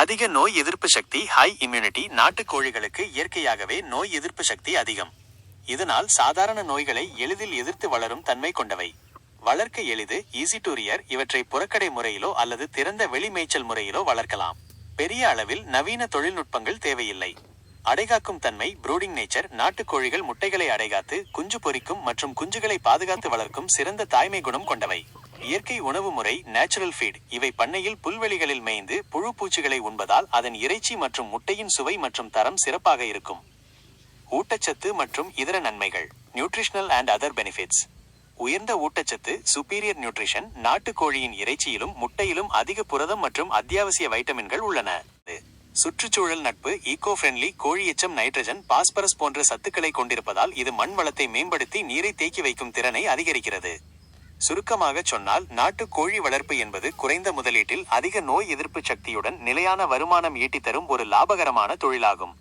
அதிக நோய் எதிர்ப்பு சக்தி ஹை இம்யூனிட்டி நாட்டுக் கோழிகளுக்கு இயற்கையாகவே நோய் எதிர்ப்பு சக்தி அதிகம். இதனால் சாதாரண நோய்களை எளிதில் எதிர்த்து வளரும் தன்மை கொண்டவை. வளர்க்க எளிது ஈஸி டு ரியர் இவற்றை புறக்கடை முறையிலோ அல்லது திறந்த வெளி மேய்ச்சல் முறையிலோ வளர்க்கலாம். பெரிய அளவில் நவீன தொழில்நுட்பங்கள் தேவையில்லை. அடைகாக்கும் தன்மை ப்ரூடிங் நேச்சர் நாட்டுக்கோழிகள் முட்டைகளை அடைகாத்து குஞ்சு பொரிக்கும் மற்றும் குஞ்சுகளை பாதுகாத்து வளர்க்கும் சிறந்த தாய்மை குணம் கொண்டவை. இயற்கை உணவு முறை நேச்சுரல் ஃபீட் இவை பண்ணையில் புல்வெளிகளில் மேய்ந்து புழு பூச்சிகளை உண்பதால் அதன் இறைச்சி மற்றும் முட்டையின் சுவை மற்றும் தரம் சிறப்பாக இருக்கும். ஊட்டச்சத்து மற்றும் இதர நன்மைகள். நியூட்ரிஷனல் அண்ட் அதர் பெனிஃபிட்ஸ் உயர்ந்த ஊட்டச்சத்து சுப்பீரியர் நியூட்ரிஷன் நாட்டுக்கோழியின் இறைச்சியிலும் முட்டையிலும் அதிக புரதம் மற்றும் அத்தியாவசிய வைட்டமின்கள் உள்ளன. சுற்றுச்சூழல் நட்பு ஈகோ ஃப்ரெண்ட்லி கோழி எச்சம் நைட்ரஜன் பாஸ்பரஸ் போன்ற சத்துக்களை கொண்டிருப்பதால் இது மண் வளத்தை மேம்படுத்தி நீரை தேக்கி வைக்கும் திறனை அதிகரிக்கிறது. சுருக்கமாக சொன்னால் நாட்டு கோழி வளர்ப்பு என்பது குறைந்த முதலீட்டில் அதிக நோய் எதிர்ப்பு சக்தியுடன் நிலையான வருமானம் ஈட்டித்தரும் ஒரு லாபகரமான தொழிலாகும்.